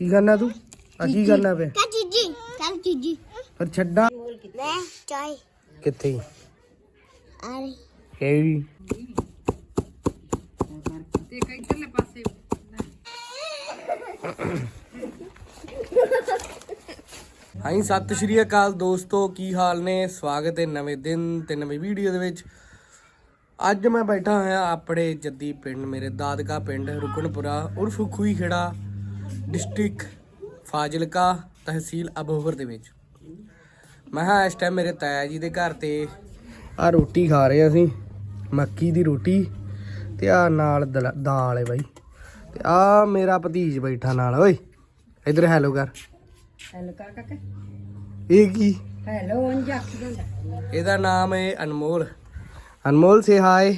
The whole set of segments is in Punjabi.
ਕੀ ਕਰਨਾ ਤੂੰ? ਆ ਕੀ ਕਰਨਾ ਪਿਆ ਕਾ ਚੀਜੀ ਕਾ ਚੀਜੀ ਫਿਰ ਛੱਡਾ। ਚਾਈ ਕਿੱਥੇ ਆਰੇ ਕਿਹੜੀ? ਹਾਂਜੀ ਸਤਿ ਸ਼੍ਰੀ ਅਕਾਲ ਦੋਸਤੋ ਕੀ ਹਾਲ ਨੇ? ਸਵਾਗਤ ਹੈ ਨਵੇਂ ਦਿਨ ਤੇ ਨਵੀਂ ਵੀਡੀਓ ਦੇ ਵਿੱਚ। ਅੱਜ ਮੈਂ ਬੈਠਾ ਹੋਇਆ ਆਪਣੇ ਜੱਦੀ ਪਿੰਡ ਮੇਰੇ ਦਾਦਕਾ ਪਿੰਡ ਰੁਕਨਪੁਰਾ ਉਰਫ ਖੂਈ ਖੇੜਾ ਡਿਸਟ੍ਰਿਕਟ ਫਾਜ਼ਿਲਕਾ ਤਹਿਸੀਲ ਅਬੋਹਰ ਦੇ ਵਿੱਚ। ਮੈਂ ਹਾਂ ਇਸ ਟਾਈਮ ਮੇਰੇ ਤਾਇਆ ਜੀ ਦੇ ਘਰ ਤੇ ਆ ਰੋਟੀ ਖਾ ਰਹੇ ਅਸੀਂ ਮੱਕੀ ਦੀ ਰੋਟੀ ਤੇ ਆ ਨਾਲ ਦਲ- ਦਾਲ ਹੈ ਬਾਈ। ਤੇ ਆ ਮੇਰਾ ਭਤੀਜ ਬੈਠਾ ਨਾਲ ਓਏ ਇਧਰ ਹੈਲੋ ਕਰ। ਹੈਲੋ ਕਰ ਕਾਕਾ। ਇਹ ਕੀ? ਹੈਲੋ ਉਂਝ ਆਖੀ ਜਾਂਦਾ। ਇਹਦਾ ਨਾਮ ਹੈ ਅਨਮੋਲ। ਅਨਮੋਲ ਸੇ ਹਾਈ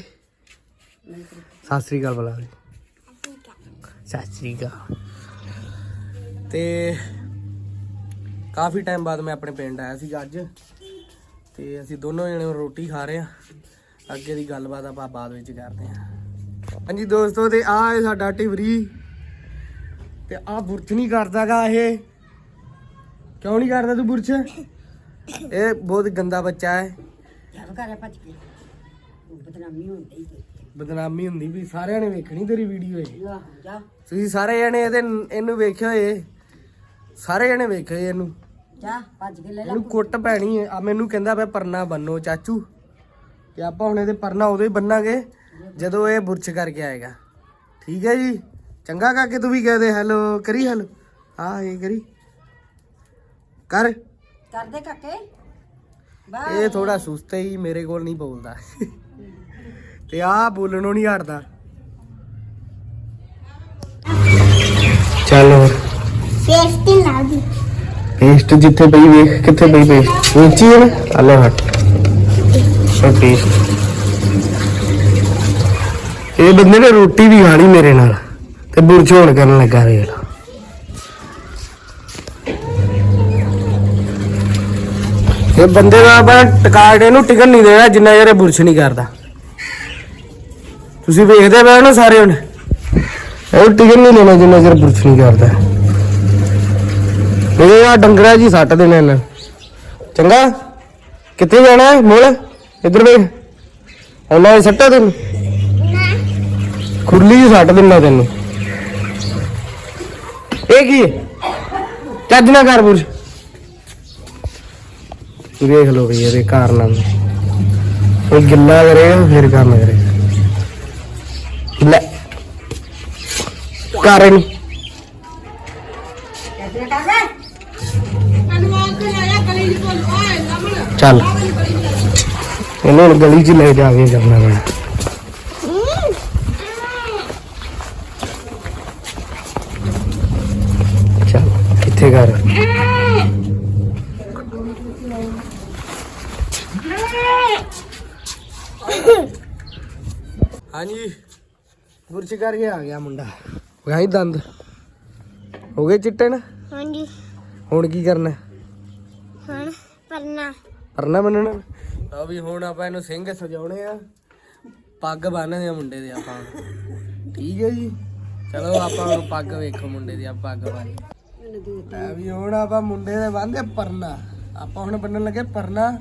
ਸਤਿ ਸ੍ਰੀ ਅਕਾਲ ਬੁਲਾ ਦੇ ਸਤਿ ਸ੍ਰੀ ਅਕਾਲ। ਤੇ ਕਾਫੀ ਟਾਈਮ ਬਾਅਦ ਮੈਂ ਆਪਣੇ ਪਿੰਡ ਆਇਆ ਸੀ ਅੱਜ। ਤੇ ਅਸੀਂ ਦੋਨੋਂ ਜਣੇ ਰੋਟੀ ਖਾ ਰਹੇ ਆ ਅੱਗੇ ਦੀ ਗੱਲਬਾਤ ਆਪਾਂ ਬਾਅਦ ਵਿੱਚ ਕਰਦੇ ਆ ਹਾਂਜੀ ਦੋਸਤੋ ਤੇ ਆ ਹੈ ਸਾਡਾ ਟਿਵਰੀ ਤੇ ਆ ਬੁਰਚ ਨਹੀਂ ਕਰਦਾਗਾ ਇਹ। ਕਿਉਂ ਨਹੀਂ ਕਰਦਾ ਤੂੰ ਬੁਰਚ ਇਹ ਬਹੁਤ ਗੰਦਾ ਬੱਚਾ ਹੈ। ਬਦਨਾਮੀ ਹੁੰਦੀ ਵੀ ਸਾਰਿਆਂ ਨੇ ਵੇਖਣੀ ਤੇਰੀ ਵੀਡੀਓ ਇਹ। ਤੁਸੀਂ ਸਾਰੇ ਜਣੇ ਇਹਦੇ ਇਹਨੂੰ ਵੇਖਿਆ ਹੋਏ। ਸਾਰੇ ਜਣੇ ਵੇਖੇ ਇਹਨੂੰ। ਜਾ ਭੱਜ ਕੇ ਲੈ ਲੈ। ਇਹਨੂੰ ਕੁੱਟ ਪੈਣੀ ਹੈ ਆ ਮੈਨੂੰ ਕਹਿੰਦਾ ਪਿਆ ਪਰਨਾ ਬੰਨੋ ਚਾਚੂ। ਤੇ ਆਪਾਂ ਹੁਣ ਇਹਦੇ ਪਰਨਾ ਉਦੋਂ ਹੀ ਬੰਨਾਂਗੇ ਜਦੋਂ ਇਹ ਬੁਰਸ਼ ਕਰਕੇ ਆਏਗਾ। ਠੀਕ ਹੈ ਜੀ? ਚੰਗਾ ਕਾਕੇ ਤੂੰ ਵੀ ਕਹਿ ਦੇ। ਹੈਲੋ ਕਰੀ ਹੈਲੋ ਆ ਇਹ ਕਰੀ। ਕਰ। ਕਰ ਦੇ ਕਾਕੇ ਇਹ ਥੋੜਾ ਸੁਸਤ ਹੈ ਹੀ ਮੇਰੇ ਕੋਲ ਨਹੀਂ ਬੋਲਦਾ। ਤੇ ਆ ਬੋਲਣੋਂ ਨਹੀਂ ਹਟਦਾ। ਚੱਲ ਹੋਰ। ਫੇਸ ਲਾ ਦੀ। ਪੇਸਟ ਜਿੱਥੇ ਪਈ ਵੇਖ, ਕਿੱਥੇ ਪਈ ਪੇਸਟ ਨੀਚੇ ਹੈ ਨਾ? ਹਲੋ ਹਟ। ਸੋ ਪੇਸਟ ਇਹ ਬੰਦੇ ਨੇ ਰੋਟੀ ਵੀ ਖਾਣੀ ਮੇਰੇ ਨਾਲ, ਤੇ ਬੁਰਚ ਕਰਨ ਲੱਗਾ ਵੇਖ ਇਹ ਬੰਦੇ ਦਾ ਆਪਾਂ ਟਿਕਾਟ ਇਹਨੂੰ ਟਿਕਣ ਨਹੀਂ ਦੇਣਾ, ਜਿੰਨਾ ਚਿਰ ਇਹ ਬੁਰਸ਼ ਨਹੀਂ ਕਰਦਾ। ਤੁਸੀਂ ਵੇਖਦੇ ਪਏ ਹੋ ਨਾ ਸਾਰੇ ਹੁਣ? ਇਹ ਟਿਕਣ ਨਹੀਂ ਦੇਣਾ ਜਿੰਨਾ ਚਿਰ ਬੁਰਸ਼ ਨਹੀਂ ਕਰਦਾ। ਇਹ ਆ ਡੰਗਰਾ ਜੀ ਸੱਟ ਦੇਣਾ ਇਹਨਾਂ ਚੰਗਾ? ਕਿੱਥੇ ਜਾਣਾ ਹੈ ਮੋਲ? ਇੱਧਰ ਵੇਖ। ਉਹਨਾਂ ਨੇ ਸੱਟਾ ਤੈਨੂੰ। ਖੁਰਲੀ ਜੀ ਸੱਟ ਦਿੰਦਾ ਤੈਨੂੰ। ਇਹ ਕੀ ਚੱਜ ਨਾ ਕਰ ਪੁਰਸ਼ ਵੇਖ ਲੋ ਵੀ ਇਹਦੇ ਕਾਰਨ ਕੋਈ ਗਿੱਲਾ ਕਰੇਗਾ ਫਿਰ ਕੰਮ ਕਰੇ। ਲੈ। ਕਰ ਚੱਲ। ਇਹਨੂੰ ਹੁਣ ਗਲੀ 'ਚ ਲੈ ਜਾ ਕੇ ਕਰਨਾ ਪੈਣਾ ਚੱਲ ਕਿੱਥੇ ਕਰ ਹਾਂਜੀ। ਬੁਰਸ਼ ਕਰਕੇ ਆ ਗਿਆ ਮੁੰਡਾ। ਗਾਈ ਦੰਦ। ਹੋ ਗਏ ਚਿੱਟੇ ਨਾ? ਹਾਂਜੀ। ਹੁਣ ਕੀ ਕਰਨਾ? ਪਰਨਾ ਪਰਨਾ ਬੰਨਣਾ ਆ ਵੀ ਹੁਣ ਆਪਾਂ ਇਹਨੂੰ ਸਿੰਘ ਸਜਾਉਣੇ ਆ। ਪੱਗ ਬੰਨਦੇ ਆ ਮੁੰਡੇ ਦੇ ਆਪਾਂ। ਠੀਕ ਹੈ ਜੀ। ਚਲੋ ਆਪਾਂ ਹੁਣ ਪੱਗ ਵੇਖੋ ਮੁੰਡੇ ਦੀ ਆ ਪੱਗ ਬੰਨ ਆ ਵੀ ਹੁਣ ਆਪਾਂ ਮੁੰਡੇ ਦੇ ਬੰਨਦੇ ਪਰਨਾ। ਆਪਾਂ ਹੁਣ ਬੰਨਣ ਲੱਗੇ ਪਰਨਾ।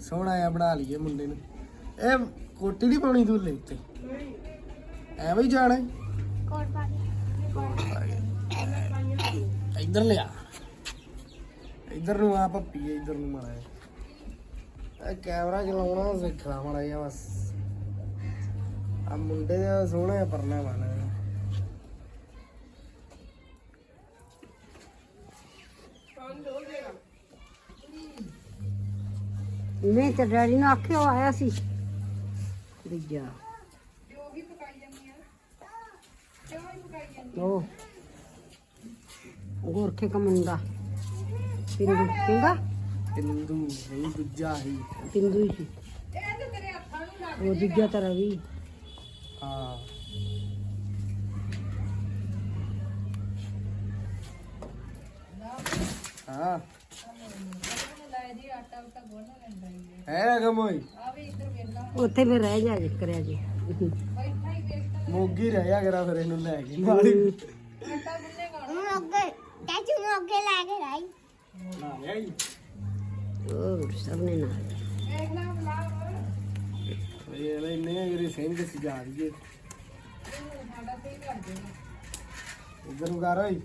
ਸੋਹਣਾ ਆ ਬਣਾ ਲਈਏ ਮੁੰਡੇ ਨੂੰ। ਇਹ ਕੋਟੀ ਨਹੀਂ ਪਾਉਣੀ ਤੂੰ ਲੈ ਉੱਤੇ? ਐਵੇਂ ਹੀ ਜਾਣਾ ਹੈ। ਕੋਟ ਪਾ ਦੇ। ਕੋਟ ਪਾ ਕੇ। ਇੱਧਰ ਲਿਆ। ਇੱਧਰ ਨੂੰ ਆ ਪੱਪੀ ਇੱਧਰ ਨੂੰ ਮਾਰਾ ਇਹ ਕੈਮਰਾ ਚਲਾਉਣਾ ਸਿੱਖਣਾ ਮਾੜਾ ਜਿਹਾ ਬਸ। ਆ ਮੁੰਡੇ ਦਾ ਸੋਹਣਾ ਪਰਨਾ ਬਣ ਮੈਂ ਤੇ ਡੈਡੀ ਨੂੰ ਆਖਿਆ ਆਇਆ ਸੀ। ਦੂਜਾ ਉਹ। ਗੋਰਖੇ ਕਾ ਮੁੰਡਾ ਪਿੰਦੂ ਕਿੰਗਾ ਹਿੰਦੂ ਨਹੀਂ ਦੂਜਾ ਹੀ ਪਿੰਦੂ ਹੀ ਉਹ ਦੂਜਾ ਤਰ੍ਹਾਂ ਵੀ ਹਾਂ ਹਾਂ ਹੈ ਰਕਮ ਹੋਈ ਉੱਥੇ ਫਿਰ ਰਹਿ ਜਾ ਜੀ ਕਰਿਆ ਜੀ ਮੋਗੀ ਰਹਿਆ ਕਰਾ ਫਿਰ ਇਹਨੂੰ ਲੈ ਕੇ ਨਾਲ ਹੀ ਹੁਣ ਅੱਗੇ ਲਾ ਲਿਆ ਜੀ ਉਹ ਸਭ ਨੇ ਨਾਲ ਇਹ ਲੈ ਇੰਨੇ ਜਿਹੜੇ ਸਿੰਘ ਸਜਾ ਦਈਏ ਇਧਰ ਨੂੰ ਕਰ ਓਏ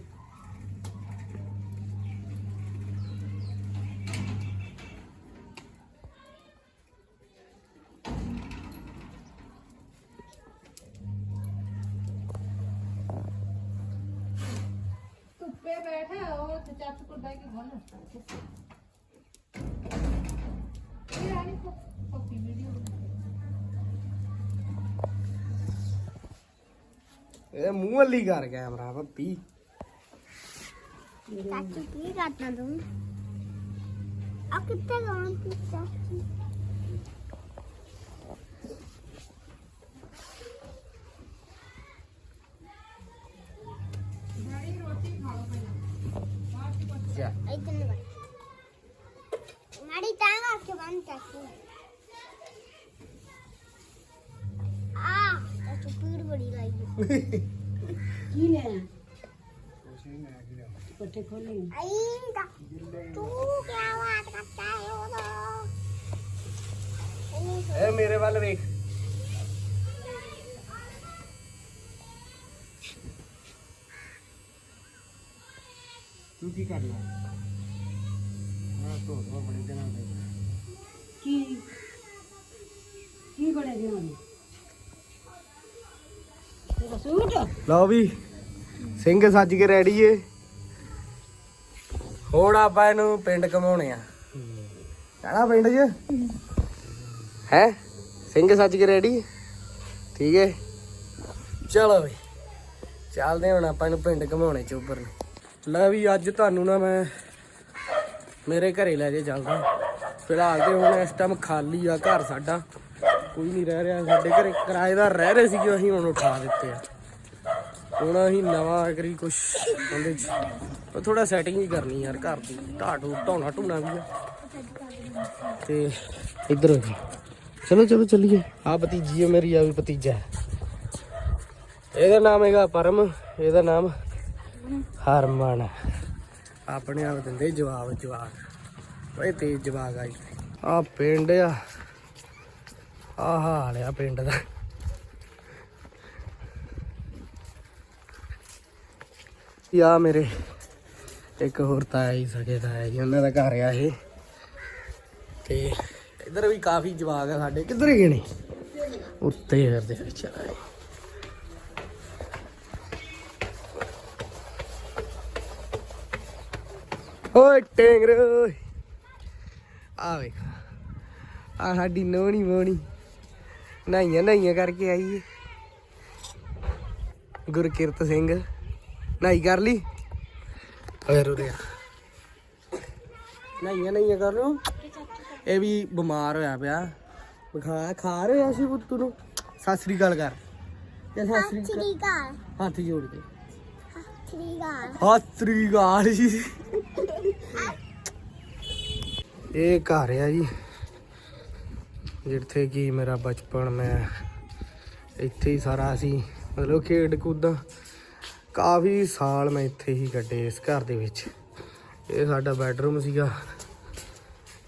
ਧੁੱਪੇ ਬੈਠਾ ਉਹ ਤੇ ਚੱਤ ਕੁੱਡਾ ਕੇ ਗੋਲ ਇਹ ਮੂੰਹ ਵੱਲੀ ਕਰ ਕੈਮਰਾ ਪੱਪੀ ਚਾਚੂ ਕੀ ਕਰਨਾ ਤੂੰ? ਆ ਕਿੱਥੇ ਗਾਉਂ ਤੂੰ ਚਾਚੂ? ಐದನೇ ಬಾರಿ ಮಾಡಿ ತಾಂಗ ಹಾಕಿ ಬಂದು ಹಾಕಿ ಆ ಅಷ್ಟು ಪೀಡ್ ಬಡಿಲ್ಲ ಹೀನೆ ಹೊಟ್ಟೆ ಕೊಲ್ಲಿ ಐದ ತೂಕ ಯಾವ ಆಟ ಕಟ್ಟ ಏ ಮೇರೆ ವಾಲ್ ವೇಖ್ ਤੂੰ ਕੀ ਕਰਨਾ? ਹਾਂ ਤੋਂ ਤੋਂ ਬੜੇ ਦਿਨਾਂ ਦੇ। ਕੀ? ਕੀ ਬੜੇ ਦਿਨਾਂ ਦੇ? ਤੇਰਾ ਸੂਟ? ਲਓ ਵੀ ਸਿੰਘ ਸੱਜ ਕੇ ਰੈਡੀ ਏ। ਹੁਣ ਆਪਾਂ ਇਹਨੂੰ ਪਿੰਡ ਘਮਾਉਣੇ ਆ। ਜਾਣਾ ਪਿੰਡ 'ਚ? ਹੈ? ਸਿੰਘ ਸੱਜ ਕੇ ਰੈਡੀ ਠੀਕ ਏ? ਚਲੋ ਵੀ ਚੱਲਦੇ ਹੁਣ ਆਪਾਂ ਇਹਨੂੰ ਪਿੰਡ ਘਮਾਉਣੇ ਚੋਬਰ ਨੂੰ ਲੈ ਵੀ ਅੱਜ ਤੁਹਾਨੂੰ ਨਾ ਮੈਂ ਮੇਰੇ ਘਰੇ ਲੈ ਕੇ ਚੱਲਦਾ। ਫਿਲਹਾਲ ਤੇ ਹੁਣ ਇਸ ਟਾਈਮ ਖਾਲੀ ਆ ਘਰ ਸਾਡਾ। ਕੋਈ ਨਹੀਂ ਰਹਿ ਰਿਹਾ, ਸਾਡੇ ਘਰੇ ਕਿਰਾਏਦਾਰ ਰਹਿ ਰਹੇ ਸੀਗੇ, ਅਸੀਂ ਹੁਣ ਉਠਾ ਦਿੱਤੇ ਆ। ਹੁਣ ਅਸੀਂ ਨਵਾਂ ਕਰੀ ਕੁਛ ਉਹਦੇ ਚ। ਥੋੜਾ ਸੈਟਿੰਗ ਹੀ ਕਰਨੀ ਯਾਰ ਘਰ ਦੀ। ਢਾਟੂ ਢਾਉਣਾ ਢੂਣਾ ਵੀ ਆ। ਤੇ ਇੱਧਰ ਚਲੋ ਚਲੋ, ਚੱਲੀਏ। ਆ ਭਤੀਜੀ ਹੈ ਮੇਰੀ ਆ ਵੀ ਭਤੀਜਾ। ਇਹਦਾ ਨਾਮ ਹੈਗਾ ਪਰਮ, ਇਹਦਾ ਨਾਮ ਹਰਮਨ। ਆਪਣੇ ਆਪ ਦਿੰਦੇ ਜਵਾਬ ਜਵਾਬ ਓਏ ਤੇਜ ਜਵਾਬ ਆਈ ਆ ਪਿੰਡ ਆ। ਆ ਹਾਲ ਆ ਪਿੰਡ ਦਾ। ਯਾ ਮੇਰੇ ਇੱਕ ਹੋਰ ਤਾਇਆ ਹੀ ਸਕੇ ਤਾਇਆ ਜੀ ਉਹਨਾਂ ਦਾ ਘਰ ਆ ਇਹ। ਤੇ ਇੱਧਰ ਵੀ ਕਾਫੀ ਜਵਾਗ ਆ ਸਾਡੇ। ਕਿੱਧਰ ਗਏ ਨੇ? ਉੱਤੇ ਫਿਰਦੇ ਆ ਚਲਾਏ ਓਏ ਟੈਂਗਰ ਆ ਵੇਖ। ਆ ਸਾਡੀ ਨੋਣੀ ਮੋਣੀ। ਨਾਈਆਂ ਨਾਈਆਂ ਕਰਕੇ ਆਈ ਏ। ਗੁਰਕਿਰਤ ਸਿੰਘ ਨਾਈ ਕਰ ਲਈ। ਓਏ ਰੁਰਿਆ ਨਾਈਆਂ ਨਾਈਆਂ ਕਰ ਲਓ ਇਹ ਵੀ ਬਿਮਾਰ ਹੋਇਆ ਪਿਆ। ਬਖਾ ਖਾ ਰਿਹਾ ਸੀ ਪੁੱਤ ਨੂੰ। ਸਤਿ ਸ੍ਰੀ ਅਕਾਲ ਕਰ। ਤੇ ਸਤਿ ਸ੍ਰੀ ਹੱਥ ਜੋੜ ਕੇ। ਸਤਿ ਸ੍ਰੀ ਅਕਾਲ। ਸਤਿ ਸ੍ਰੀ ਅਕਾਲ ਇਹ ਘਰ ਆ ਜੀ। ਜਿੱਥੇ ਕਿ ਮੇਰਾ ਬਚਪਨ, ਮੈਂ ਇੱਥੇ ਹੀ ਸਾਰਾ ਸੀ। ਮਤਲਬ ਖੇਡ ਕੁੱਦਾਂ ਕਾਫੀ ਸਾਲ ਮੈਂ ਇੱਥੇ ਹੀ ਕੱਢੇ ਇਸ ਘਰ ਦੇ ਵਿੱਚ। ਇਹ ਸਾਡਾ ਬੈਡਰੂਮ ਸੀਗਾ।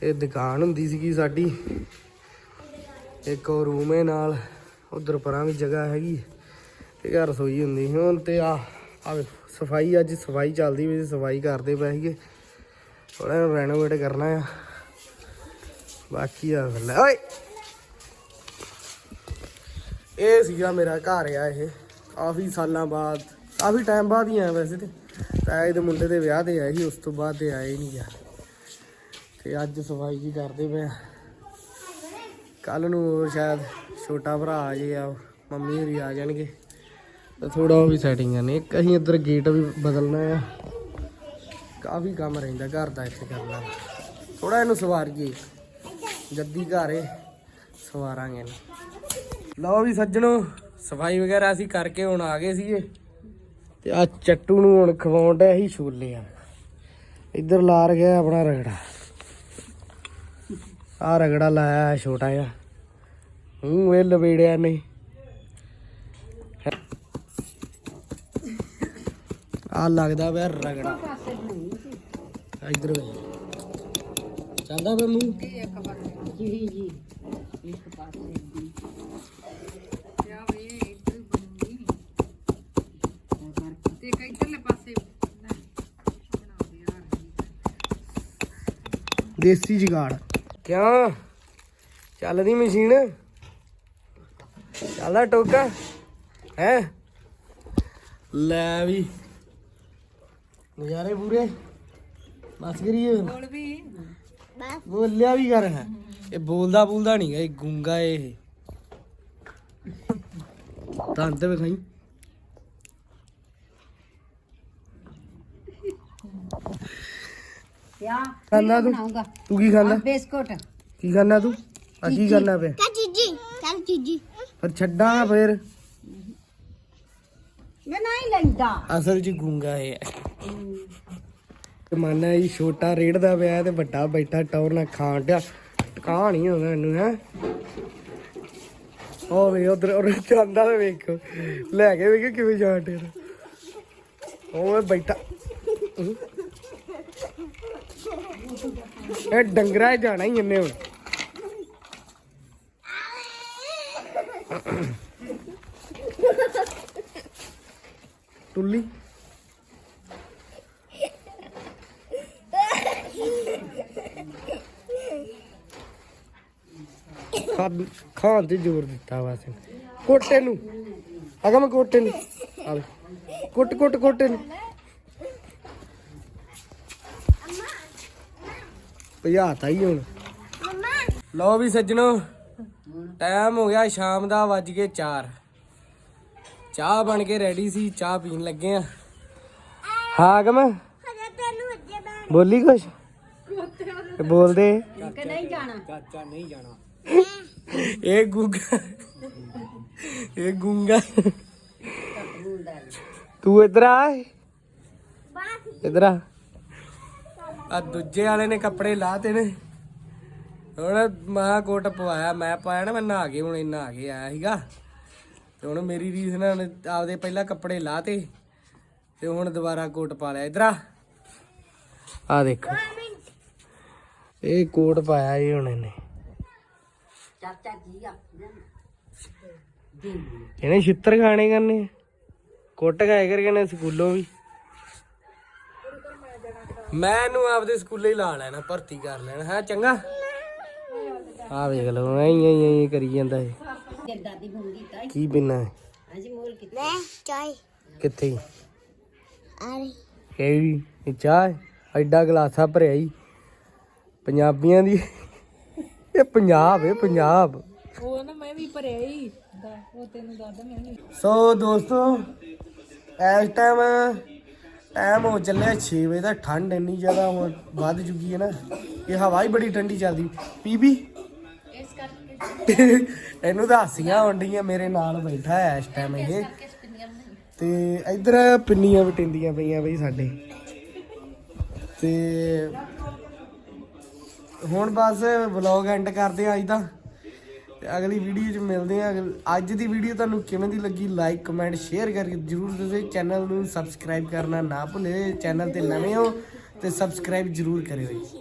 ਇਹ ਦੁਕਾਨ ਹੁੰਦੀ ਸੀਗੀ ਸਾਡੀ। ਇੱਕ ਉਹ ਰੂਮ ਹੈ ਨਾਲ। ਉਧਰ ਪਰਾਂ ਵੀ ਜਗ੍ਹਾ ਹੈਗੀ। ਤੇ ਘਰ ਰਸੋਈ ਹੁੰਦੀ ਸੀ। ਹੁਣ ਤੇ ਆ ਆ ਸਫ਼ਾਈ ਅੱਜ ਸਫ਼ਾਈ ਚੱਲਦੀ ਵੀ ਸਫ਼ਾਈ ਕਰਦੇ ਪਏ ਸੀਗੇ। ਥੋੜਾ ਜਿਹਾ ਰੈਨੋਵੇਟ ਕਰਨਾ ਆ। ਬਾਕੀ ਆ। ਲੈ ਓਏ! ਇਹ ਸੀਗਾ ਮੇਰਾ ਘਰ ਆ ਇਹ। ਕਾਫੀ ਸਾਲਾਂ ਬਾਅਦ, ਕਾਫੀ ਟਾਈਮ ਬਾਅਦ ਹੀ ਆਇਆ ਵੈਸੇ ਤੇ। ਤਾਏ ਦੇ ਮੁੰਡੇ ਦੇ ਵਿਆਹ ਤੇ ਆਏ ਸੀ, ਉਸ ਤੋਂ ਬਾਅਦ ਤੇ ਆਏ ਨਹੀਂ ਆ ਤੇ ਅੱਜ ਸਫ਼ਾਈ ਜੀ ਕਰਦੇ ਪਏ ਕੱਲ ਨੂੰ ਸ਼ਾਇਦ ਛੋਟਾ ਭਰਾ ਆ ਜੇ ਆ, ਮੰਮੀ ਹੋਰੀ ਆ ਜਾਣਗੇ। ਤਾਂ ਥੋੜਾ ਉਹ ਵੀ ਸੈਟਿੰਗਾਂ ਨੇ ਇੱਕ ਅਸੀਂ ਇੱਧਰ ਗੇਟ ਵੀ ਬਦਲਣਾ ਆ। ਕਾਫੀ ਕੰਮ ਰਹਿੰਦਾ ਘਰ ਦਾ ਇੱਥੇ ਕਰਨਾ। ਥੋੜਾ ਇਹਨੂੰ ਸਵਾਰੀਏ। ਜੱਦੀ ਘਰ ਸਵਾਰਾਂਗੇ ਲਓ ਵੀ ਸੱਜਣੋ, ਸਫ਼ਾਈ ਵਗੈਰਾ ਅਸੀਂ ਕਰਕੇ ਹੁਣ ਆ ਗਏ ਸੀਗੇ। ਤੇ ਆ ਚੱਟੂ ਨੂੰ ਹੁਣ ਖਵਾਉਣ ਡਿਆ ਸੀ ਛੋਲੇ ਆ ਇੱਧਰ ਲਾ ਗਿਆ ਆਪਣਾ ਰਗੜਾ। ਆ ਰਗੜਾ ਲਾਇਆ ਛੋਟਾ ਜਿਹਾ। ਹੂੰ, ਇਹ ਲਵੇੜਿਆ ਨੇ ਆ ਲੱਗਦਾ ਪਿਆ ਰਗੜਾ। ਇਧਰ ਵੇ ਚੱਲਦਾ ਵੇ ਮੂੰਹ? ਜੀ ਜੀ। ਇੱਕ ਪਾਸੇ ਦੀ ਤੇ ਇੱਕ ਇੱਧਰਲੇ ਪਾਸੇ ਦੇਸੀ ਜਗਾੜ। ਕਿਉਂ? ਚੱਲਦੀ ਮਸ਼ੀਨ? ਚੱਲਦਾ ਟੋਕਾ? ਹੈ? ਲੈ ਵੀ। ਨਜ਼ਾਰੇ ਪੂਰੇ। ਬਸ ਕਰੀਏ। ਕੋਲ ਵੀ। ਬਸ ਬੋਲਿਆ ਵੀ ਕਰ ਹੈ। ਇਹ ਬੋਲਦਾ ਬੋਲਦਾ ਨਹੀਂ ਇਹ ਗੁੰਗਾ ਇਹ। ਤਾਂ ਤੇ ਵਿਖਾਈ। ਖਾਣਾ ਤੂੰ? ਬਣਾਉਂਗਾ ਤੂੰ ਕੀ ਖਾਣਾ? ਬਿਸਕੁਟ। ਕੀ ਖਾਣਾ ਤੂੰ? ਆ ਕੀ ਕਰਨਾ ਪਿਆ? ਕਾ ਚੀਜੀ ਚੱਲ ਚੀਜੀ। ਫਿਰ ਛੱਡਾਂਗਾ ਫਿਰ। ਮੈਂ ਨਹੀਂ ਲੈਂਦਾ। ਅਸਲ 'ਚ ਗੁੰਗਾ ਹੈ ਮਾਨਾ ਇਹ ਛੋਟਾ ਰੇੜਦਾ ਪਿਆ ਤੇ ਵੱਡਾ ਬੈਠਾ ਟੌਰ ਨਾਲ ਖਾਣ ਡਿਆ। ਟਕਾ ਨਹੀਂ ਹੁੰਦਾ ਇਹਨੂੰ, ਹੈ? ਉਹ ਵੇ ਉਧਰ ਉਹ ਜਾਂਦਾ ਤੇ ਵੇਖੋ। ਲੈ ਕੇ ਵੇਖੋ ਕਿਵੇਂ ਜਾਣ ਉਹ ਵੇ ਬੈਠਾ। ਇਹ ਡੰਗਰਾ ਜਾਣਾ ਹੀ ਇਹਨੇ ਹੁਣ। ਟੁੱਲੀ। ਖਾਣ ਤੇ ਜ਼ੋਰ ਦਿੱਤਾ ਵਾ ਸਿੰਘ। ਕੋਟੇ ਨੂੰ ਅਗਾ ਮੈਂ ਕੋਟੇ ਨੂੰ ਆ ਕੁੱਟ ਕੁੱਟ ਕੋਟੇ ਨੂੰ ਭਜਾਤਾ ਹੀ ਹੁਣ। ਲਓ ਵੀ ਸੱਜਣੋ ਟਾਈਮ ਹੋ ਗਿਆ ਸ਼ਾਮ ਦਾ ਵੱਜ ਕੇ 4 ਚਾਹ ਬਣ ਕੇ ਰੈਡੀ ਸੀ ਚਾਹ ਪੀਣ ਲੱਗੇ ਆ। ਹਾਂ ਕਮ ਹਜੇ ਤੈਨੂੰ ਅੱਜੇ ਬੈਣ ਬੋਲੀ ਕੁਛ? ਤੇ ਬੋਲਦੇ? ਕਿ ਨਹੀਂ ਜਾਣਾ। ਚਾਚਾ ਨਹੀਂ ਜਾਣਾ। ਇਹ ਗੁੰਗਾ ਇਹ ਗੁੰਗਾ ਤੂੰ ਇਧਰ ਆ। ਬਾਸ ਇਧਰ ਆ। ਆ ਦੂਜੇ ਵਾਲੇ ਨੇ ਕੱਪੜੇ ਲਾਤੇ ਨੇ। ਹੁਣ ਮਾਂ ਕੋਟ ਪਵਾਇਆ ਮੈਂ ਪਾਇਆ ਨਾ ਮੈਂ ਨਹਾ ਕੇ ਹੁਣ ਨਹਾ ਕੇ ਆਇਆ ਸੀਗਾ। ਤੇ ਹੁਣ ਮੇਰੀ ਰੀਸ ਨਾਲ ਆਪਦੇ ਪਹਿਲਾਂ ਕੱਪੜੇ ਲਾਤੇ ਤੇ ਹੁਣ ਦੁਬਾਰਾ ਕੋਟ ਪਾ ਲਿਆ। ਇਧਰ ਆ। ਆ ਦੇਖੋ। ਇਹ ਕੋਟ ਪਾਇਆ ਜੀ ਹੁਣ ਇਹਨੇ। ਚਾਚਾ ਜੀ ਆ ਇਹਨੇ ਛਿੱਤਰ ਖਾਣੇ ਕਰਨੇ ਕੁੱਟ ਖਾਏ ਕਰਕੇ ਨੇ ਸਕੂਲੋਂ ਵੀ। ਮੈਂ ਇਹਨੂੰ ਆਪਦੇ ਸਕੂਲੇ ਹੀ ਲਾ ਲੈਣਾ ਭਰਤੀ ਕਰ ਲੈਣਾ। ਹੈ ਚੰਗਾ? ਆ ਵੇਖ ਲਓ ਐਂ ਐਂ ਐਂ ਕਰੀ ਜਾਂਦਾ ਇਹ। ਦਾਦੀ ਕੀ ਹੈ? ਹਾਂਜੀ ਮੋਲ ਚਾਈ ਕਿੱਥੇ? ਆਰੀ ਇਹ ਵੀ ਇਹ ਚਾਹ? ਐਡਾ ਗਲਾਸਾ ਭਰਿਆ ਹੀ। ਪੰਜਾਬੀਆਂ ਦੀ। ਇਹ ਪੰਜਾਬ ਹੈ ਪੰਜਾਬ। ਉਹ ਨਾ ਮੈਂ ਵੀ ਭਰਿਆ ਹੀ। ਉਹ ਤੈਨੂੰ ਦੱਸਦਾ ਮੈਂ ਵੀ। ਸੋ ਦੋਸਤੋ ਇਸ ਟਾਈਮ ਟਾਈਮ ਹੋ ਚੱਲਿਆ 6 ਵਜੇ ਦਾ। ਠੰਡ ਇੰਨੀ ਜ਼ਿਆਦਾ ਹੁਣ ਵੱਧ ਚੁੱਕੀ ਹੈ ਨਾ ਇਹ ਹਵਾ ਹੀ ਬੜੀ ਠੰਡੀ ਚੱਲਦੀ। ਪੀਬੀ ਇਹਨੂੰ ਤਾਂ ਹਾਸੀਆਂ ਆਉਂਦੀਆਂ ਮੇਰੇ ਨਾਲ ਬੈਠਾ ਹੈ ਇਸ ਟਾਈਮ ਇਹ। ਤੇ ਇਧਰ ਪਿੰਨੀਆਂ ਵਟਿੰਦੀਆਂ ਪਈਆਂ ਬਈ ਸਾਡੇ। ਤੇ ਹੁਣ ਬਸ ਵਲੌਗ ਐਂਡ ਕਰਦੇ ਆ ਅੱਜ ਦਾ। ਤੇ ਅਗਲੀ ਵੀਡੀਓ 'ਚ ਮਿਲਦੇ ਆ ਅੱਜ ਦੀ ਵੀਡੀਓ ਤੁਹਾਨੂੰ ਕਿਵੇਂ ਦੀ ਲੱਗੀ? ਲਾਈਕ ਕਮੈਂਟ ਸ਼ੇਅਰ ਕਰਕੇ ਜਰੂਰ ਦੱਸੋ ਚੈਨਲ ਨੂੰ ਸਬਸਕ੍ਰਾਈਬ ਕਰਨਾ ਨਾ ਭੁੱਲੇ। ਚੈਨਲ ਤੇ ਨਵੇਂ ਹੋ ਤੇ ਸਬਸਕ੍ਰਾਈਬ ਜਰੂਰ ਕਰਿਓ ਜੀ।